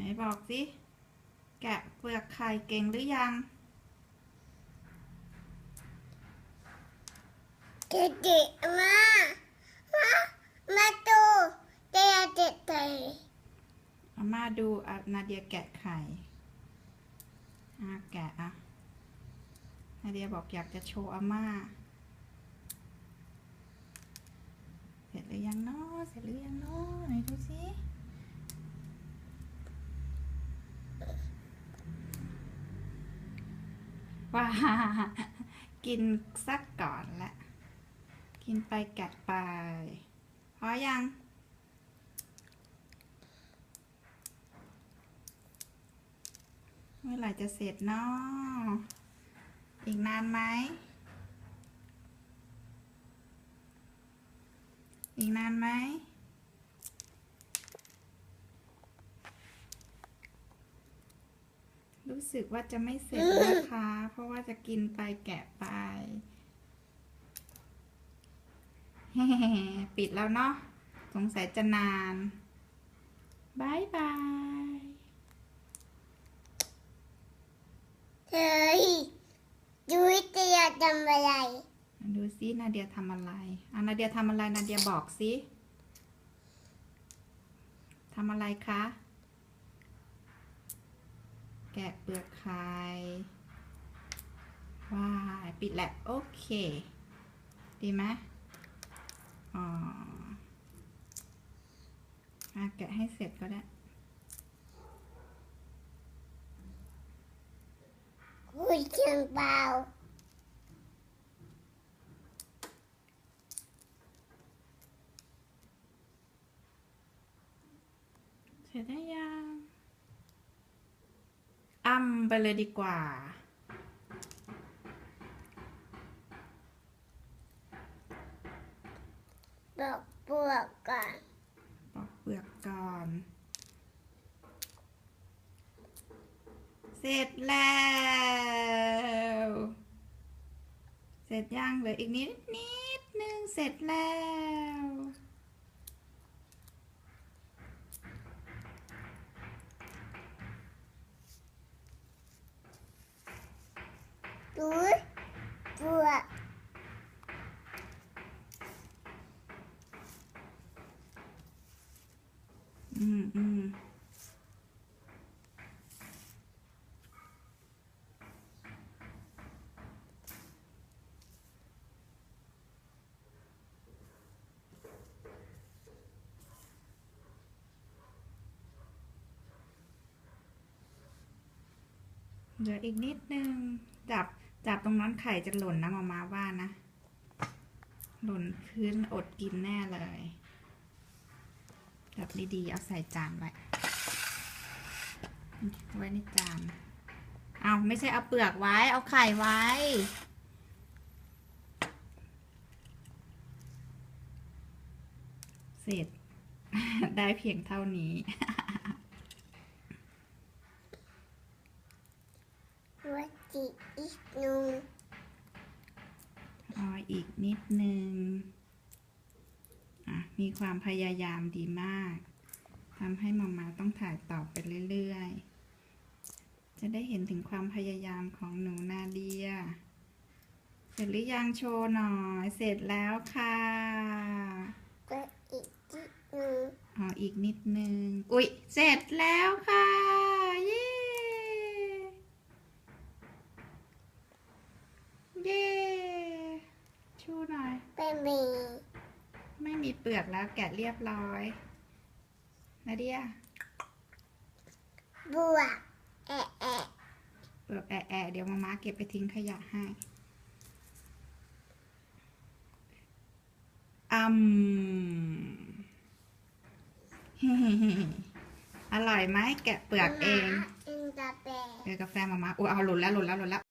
ไหนบอกสิ แกะเปลือกไข่เก่งหรือยัง เด็กๆมามามาดูเด็กเด็กเด็กอาม่าดูอะนาเดียแกะไข่อะแกะอะนาเดียบอกอยากจะโชว์อาม่า เสร็จหรือยังเนาะเสร็จหรือยังเนาะไหนดูสิ ว้ากินสักก่อนละ กินไปแกะไปพอยัง เมื่อไหร่จะเสร็จเนาะอีกนานไหม อีกนานไหม รู้สึกว่าจะไม่เสร็จนะคะ เพราะว่าจะกินไปแกะไป ปิดแล้วเนาะ สงสัยจะนานบายบายเฮ้ยดูวิทยาทำอะไร ดูซินาเดียทำอะไรอะนาเดียทำอะไรนาเดียบอกสิทำอะไรคะ แกะเปลือกไข่ว้ายปิดแหละโอเค ดีไหมอ๋ออะแกะให้เสร็จก็ได้คุยเชียงเบาเสร็จได้ยังอ้ำไปเลยดีกว่าบอกปวกก่อนปอกเปลือกก่อน เสร็จแล้ว เสร็จยังเหลืออีกนิดนิดนึงเสร็จแล้ว ดูปวก อืมอืมเหลืออีกนิดนึง จับ จับตรงนั้นไข่จะหล่นนะมามาว่านะ หล่นพื้นอดกินแน่เลย จับดีๆ เอาใส่จานไว้ ไว้ในจาน เอาไม่ใช่เอาเปลือกไว้ เอาไข่ไว้ เสร็จ ได้เพียงเท่านี้วัดจิอีกหนูรออีกนิดนึงอะ มีความพยายามดีมากทำให้มามาต้องถ่ายต่อไปเรื่อยๆ จะได้เห็นถึงความพยายามของหนูนาเดีย เสร็จหรือยังโชว์หน่อย เสร็จแล้วค่ะวัดอีกที่หนูอ๋ออีกนิดนึง อุ๊ย เสร็จแล้วค่ะ เย้ เย้ ชูหน่อย เป็นมี ไม่มีเปลือกแล้วแกะเรียบร้อยนาเดียบวกแอะแอะเปลือกแอะแอะเดี๋ยวมาม่าเก็บไปทิ้งขยะให้อืมอร่อยไหมแกะเปลือกเองอินตาแปะเออกาแฟมาม่าอุ้ยเอาหล่นแล้วหล่นแล้วหล่นแล้ว